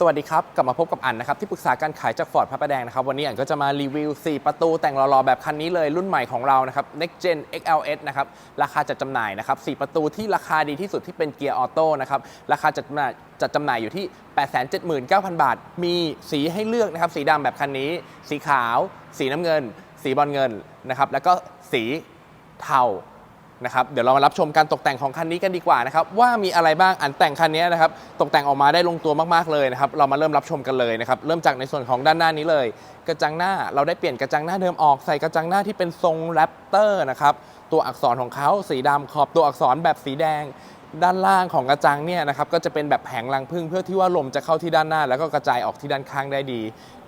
สวัสดีครับ กลับมาพบกับอันนะครับ ที่ปรึกษาการขายจากฟอร์ดพระประแดงนะครับ วันนี้อันก็จะมารีวิว 4 ประตูแต่งรอๆ แบบคันนี้เลยรุ่นใหม่ของเรานะครับ Next Gen XLS นะครับ ราคาจัดจำหน่ายนะครับ 4 ประตูที่ราคาดีที่สุดที่เป็นเกียร์ออโต้นะครับ ราคาจัดจำหน่ายจัดจำหน่ายอยู่ที่ 879,000 บาท มีสีให้เลือกนะครับ สีดำแบบคันนี้ สีขาว สีน้ำเงิน สีบอลเงินนะครับแล้วก็สีเทา นะครับเดี๋ยวเรามารับชมการตกแต่งของคันนี้กันดีกว่านะครับว่ามีอะไรบ้างอันแต่งคันนี้นะครับตกแต่งออกมาได้ลงตัวมากๆเลยนะครับเรามาเริ่มรับชมกันเลยนะครับเริ่มจากในส่วนของด้านหน้านี้เลย กระจังหน้าเราได้เปลี่ยนกระจังหน้าเดิมออกใส่กระจังหน้าที่เป็นทรงแรปเตอร์นะครับตัวอักษรของเขาสีดำขอบตัวอักษรแบบสีแดง ด้านล่างของกระจังเนี่ยนะครับก็จะเป็นแบบแผงรังพึ่งเพื่อที่ว่าลมจะเข้าที่ด้านหน้า แล้วก็กระจายออกที่ด้านข้างได้ดี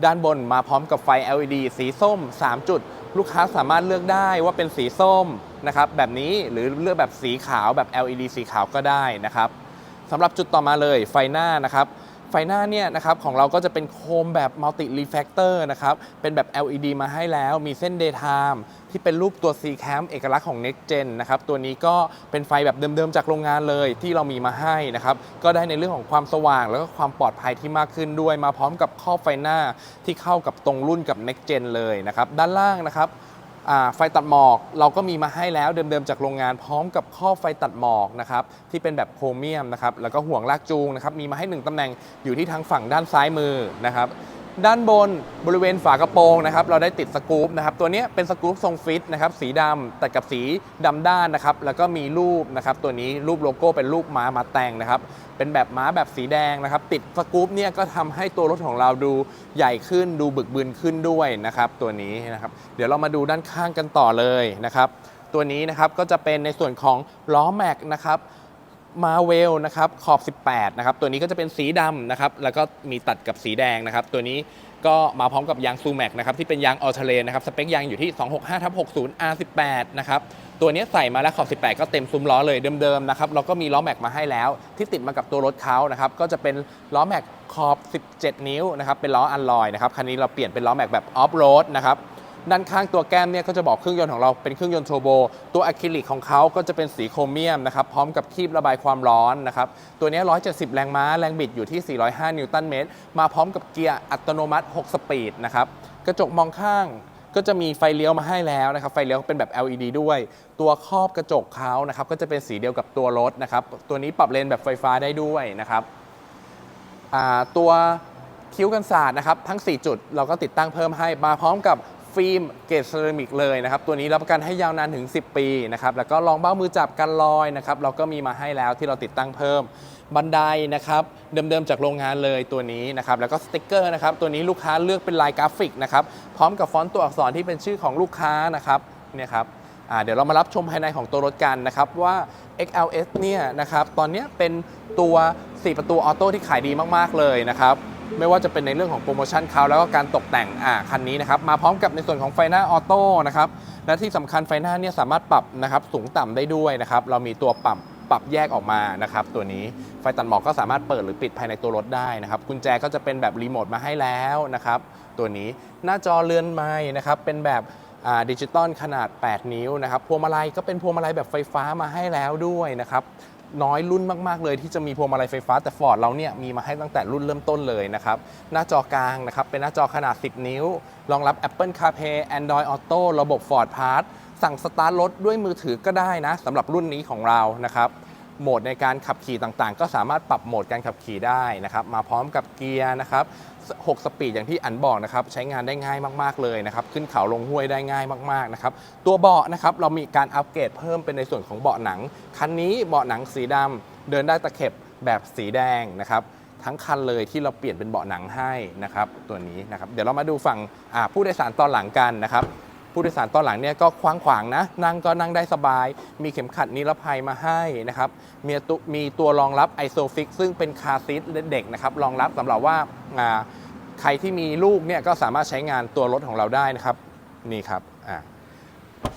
ด้านบนมาพร้อมกับไฟ LED สีส้ม 3 จุด ลูกค้าสามารถเลือกได้ว่าเป็นสีส้ม นะครับแบบนี้หรือเลือกแบบสีขาวแบบ LED สีขาวก็ได้นะครับสำหรับจุดต่อมาเลยไฟหน้านะครับไฟหน้าเนี่ยนะครับของเราก็จะเป็นโคมแบบ multi reflector นะครับ เป็นแบบ LED มาให้แล้วมีเส้น daytime ที่เป็นรูปตัว C cam เอกลักษณ์ของ next gen นะครับ ตัวนี้ก็เป็นไฟแบบเดิมๆจากโรงงานเลยที่เรามีมาให้นะครับ ก็ได้ในเรื่องของความสว่างแล้วก็ความปลอดภัยที่มากขึ้นด้วย มาพร้อมกับครอบไฟหน้าที่เข้ากับตรงรุ่นกับ next gen เลยนะครับ ด้านล่างนะครับ ไฟตัดหมอกเราก็มีมาให้แล้วเดิมๆจากโรงงานพร้อมกับข้อไฟตัดหมอกนะครับที่เป็นแบบโครเมียมนะครับแล้วก็ห่วงลากจูงนะครับมีมาให้ 1ตำแหน่งอยู่ที่ทางฝั่งด้านซ้ายมือนะครับ ด้านบนบริเวณฝากระโปรงนะครับเราได้ติดสกู๊ปนะครับตัวนี้เป็นสกู๊ปทรงฟิตนะครับสีดำแต่กับสีดำด้านนะครับแล้วก็มีรูปนะครับตัวนี้รูปโลโก้เป็นรูปม้ามาแต่งนะครับเป็นแบบม้าแบบสีแดงนะครับติดสกู๊ปเนี่ยก็ทำให้ตัวรถของเราดูใหญ่ขึ้นดูบึกบึนขึ้นด้วยนะครับตัวนี้นะครับเดี๋ยวเรามาดูด้านข้างกันต่อเลยนะครับตัวนี้นะครับก็จะเป็นในส่วนของล้อแม็กนะครับ มาเวลนะครับขอบ 18 นะครับ ตัวนี้ก็จะเป็นสีดำนะครับ แล้วก็มีตัดกับสีแดงนะครับ ตัวนี้ก็มาพร้อมกับยางซูแม็กนะครับ ที่เป็นยางออเทเลนะครับ สเปคยางอยู่ที่ 265ทับ60 R18 นะครับ ตัวนี้ใส่มาแล้วขอบ 18 ก็เต็มซุ้มล้อเลยเดิมๆนะครับเราก็มีล้อแม็กมาให้แล้ว ที่ติดมากับตัวรถเขานะครับ ก็จะเป็นล้อแม็กขอบ 17 นิ้วนะครับ เป็นล้ออัลลอยนะครับ คันนี้เราเปลี่ยนเป็นล้อแม็กแบบออฟโรดนะครับ ด้านข้างตัวแก้มเนี่ยก็จะบอกเครื่องยนต์ของเราเป็นเครื่องยนต์โทโบ ตัวอะคริลิกของเขาก็จะเป็นสีโครเมียมนะครับพร้อมกับคีบระบายความร้อนนะครับตัวนี้ 170 แรงม้าแรงบิดอยู่ที่ 405 นิวตันเมตร มาพร้อมกับเกียร์อัตโนมัติ 6 สปีดนะครับกระจกมองข้างก็จะมีไฟเลี้ยวมาให้แล้วนะครับ ไฟเลี้ยวเป็นแบบ LED ด้วย ตัวครอบกระจกเขานะครับ ก็จะเป็นสีเดียวกับตัวรถนะครับ ตัวนี้ปรับเลนแบบไฟฟ้าได้ด้วยนะครับ ตัวคิ้วกันศาสตร์นะครับ ทั้ง 4 จุดเราก็ติดตั้งเพิ่มให้มาพร้อมกับ ฟิล์มเกรดเซรามิกเลยนะครับ ตัวนี้รับประกันให้ยาวนานถึง 10 ปีนะครับ แล้วก็รองเบ้ามือจับกันลอยนะครับ เราก็มีมาให้แล้วที่เราติดตั้งเพิ่ม บันไดนะครับ เดิมๆจากโรงงานเลยตัวนี้นะครับ แล้วก็สติกเกอร์นะครับ ตัวนี้ลูกค้าเลือกเป็นลายกราฟิกนะครับ พร้อมกับฟอนต์ตัวอักษรที่เป็นชื่อของลูกค้านะครับเนี่ยครับเดี๋ยวเรามารับชมภายในของตัวรถกันนะครับว่า XLS เนี่ยนะครับ ตอนนี้เป็นตัว 4 ประตูออโต้ที่ขายดีมากๆเลยนะครับ ไม่ว่าจะเป็นในเรื่องของโปรโมชั่นเขาแล้วก็การตกแต่งอ่าคันนี้นะครับมาพร้อมกับในส่วนของไฟหน้าออโต้นะครับและที่สำคัญไฟหน้าเนี่ยสามารถปรับนะครับสูงต่ำได้ด้วยนะครับเรามีตัวปรับปรับแยกออกมานะครับตัวนี้ไฟตัดหมอกก็สามารถเปิดหรือปิดภายในตัวรถได้นะครับกุญแจก็จะเป็นแบบรีโมทมาให้แล้วนะครับตัวนี้หน้าจอเรือนไม้นะครับเป็นแบบดิจิตอลขนาด 8 นิ้วนะครับพวงมาลัยก็เป็นพวงมาลัยแบบไฟฟ้ามาให้แล้วด้วยนะครับ น้อยรุ่นมากๆเลยที่จะมีพวงมาลัยไฟฟ้าแต่ Ford เราเนี่ยมีมาให้ตั้งแต่รุ่นเริ่มต้นเลยนะครับ หน้าจอกลางนะครับ เป็นหน้าจอขนาด 10 นิ้ว รองรับ Apple CarPlay Android Auto ระบบ Ford Pass สั่งสตาร์ทรถด้วยมือถือก็ได้นะสำหรับรุ่นนี้ของเรานะครับ โหมดในการขับขี่ต่างๆ ก็สามารถปรับโหมดการขับขี่ได้นะครับ มาพร้อมกับเกียร์นะครับ6สปีดอย่างที่อันบอกนะครับ ใช้งานได้ง่ายมากๆเลยนะครับ ขึ้นเขาลงห้วยได้ง่ายมากๆนะครับ ตัวเบาะนะครับเรามีการอัปเกรดเพิ่มเป็นในส่วนของเบาะหนัง คันนี้เบาะหนังสีดำเดินได้ตะเข็บแบบสีแดงนะครับทั้งคันเลยที่เราเปลี่ยนเป็นเบาะหนังให้นะครับตัวนี้นะครับเดี๋ยวเรามาดูฝั่งผู้โดยสารตอนหลังกันนะครับ ผู้โดยสารตอนหลังเนี่ยก็คว้างขวางนะ นั่งก็นั่งได้สบาย มีเข็มขัดนิรภัยมาให้นะครับ มีตัวมีตัวรองรับ ISOFIX ซึ่งเป็นคาร์ซีทเด็กนะครับ รองรับสำหรับว่าใครที่มีลูกเนี่ยก็สามารถใช้งานตัวรถของเราได้นะครับ นี่ครับอ่า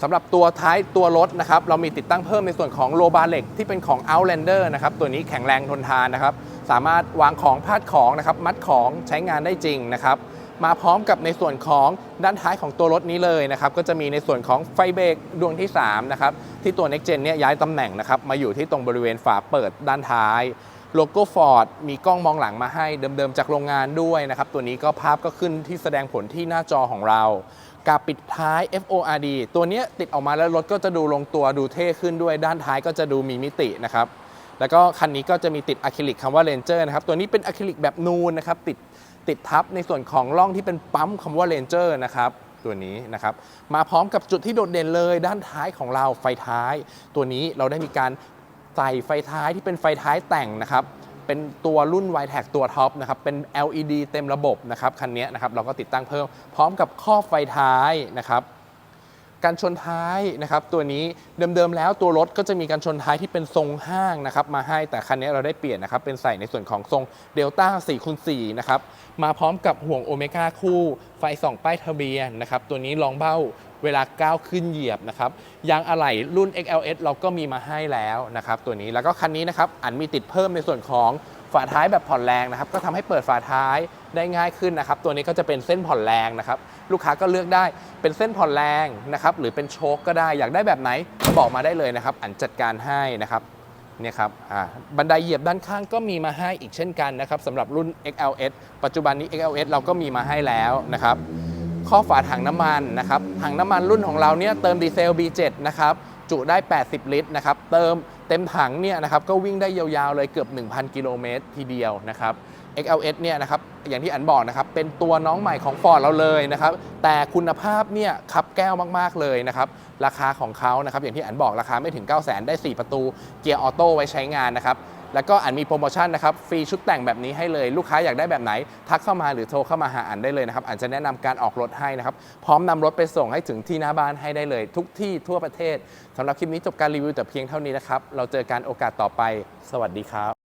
สำหรับตัวท้ายตัวรถนะครับ เรามีติดตั้งเพิ่มในส่วนของโลบาเหล็กที่เป็นของ Outlander นะครับ ตัวนี้แข็งแรงทนทานนะครับ สามารถวางของพาดของนะครับ มัดของใช้งานได้จริงนะครับ มาพร้อมกับในส่วนของด้านท้ายของตัวรถนี้เลยนะครับก็จะมีในส่วนของไฟเบรกดวงที่3นะครับที่ตัว Next Gen เนี่ยย้ายตำแหน่งนะครับมาอยู่ที่ตรงบริเวณฝาเปิดด้านท้ายโลโก้ Ford มีกล้องมองหลังมาให้เดิมๆจากโรงงานด้วยนะครับตัวนี้ก็ภาพก็ขึ้นที่แสดงผลที่หน้าจอของเรากาปิดท้าย FORD ตัวเนี้ยติดออกมาแล้วรถก็จะดูลงตัวดูเท่ขึ้นด้วยด้านท้ายก็จะดูมีมิตินะครับแล้วก็คันนี้ก็จะมีติดอะคริลิกคำว่า Ranger นะครับตัวนี้เป็นอะคริลิกแบบนูนนะครับติด ติดทับในส่วนของร่องที่เป็นปั๊มคำว่าเลนเจอร์นะครับตัวนี้นะครับมาพร้อมกับจุดที่โดดเด่นเลยด้านท้ายของเราไฟท้าย ตัวนี้เราได้มีการใส่ไฟท้ายที่เป็นไฟท้ายแต่งนะครับเป็นตัวรุ่น y t e c ตัวท็อปนะครับเป็น LED เต็มระบบนะครับคันนี้นะครับเราก็ติดตั้งเพิ่มพร้อมกับข้อบไฟท้ายนะครับ การชนท้ายนะครับตัวนี้เดิมๆแล้วตัวรถก็จะมีการชนท้ายที่เป็นทรงห้างนะครับมาให้แต่คันนี้เราได้เปลี่ยนนะครับเป็นใส่ในส่วนของทรงเดลต้า4คูณ4นะครับมาพร้อมกับห่วงโอเมก้าคู่ไฟส่องป้ายทะเบียนนะครับตัวนี้รองเบ้า เวลาก้าวขึ้นเหยียบนะครับยางอะไหล่รุ่น XLS เราก็มีมาให้แล้วนะครับตัวนี้แล้วก็คันนี้นะครับอันมีติดเพิ่มในส่วนของฝาท้ายแบบผ่อนแรงนะครับก็ทำให้เปิดฝาท้ายได้ง่ายขึ้นนะครับตัวนี้ก็จะเป็นเส้นผ่อนแรงนะครับลูกค้าก็เลือกได้เป็นเส้นผ่อนแรงนะครับหรือเป็นโชคก็ได้อยากได้แบบไหนบอกมาได้เลยนะครับ อันจัดการให้นะครับเนี่ยครับอ่าบันไดเหยียบด้านข้างก็มีมาให้อีกเช่นกันนะครับสำหรับรุ่น XLS ปัจจุบันนี้ XLS เราก็มีมาให้แล้วนะครับ ข้อฝาถังน้ำมันนะครับถังน้ำมันรุ่นของเราเนี่ยเติมดีเซล B7 นะครับจุได้ 80 ลิตรนะครับเติมเต็มถังเนี่ยนะครับก็วิ่งได้ยาวๆเลยเกือบ 1,000 กิโลเมตรทีเดียวนะครับ XLS เนี่ยนะครับอย่างที่อันบอกนะครับเป็นตัวน้องใหม่ของ Ford เราเลยนะครับแต่คุณภาพเนี่ยขับแก้วมากๆเลยนะครับราคาของเขานะครับอย่างที่อันบอกราคาไม่ถึง 9 0 0 0 0 0 ได้ 4 ประตูเกียร์ออโต้ไว้ใช้งานนะครับ แล้วก็อันมีโปรโมชั่นนะครับฟรีชุดแต่งแบบนี้ให้เลยลูกค้าอยากได้แบบไหน ทักเข้ามาหรือโทรเข้ามาหาอันได้เลยนะครับอันจะแนะนำการออกรถให้นะครับพร้อมนำรถไปส่งให้ถึงที่หน้าบ้านให้ได้เลย ทุกที่ทั่วประเทศสำหรับคลิปนี้จบการรีวิวแต่เพียงเท่านี้นะครับเราเจอกันโอกาสต่อไป สวัสดีครับ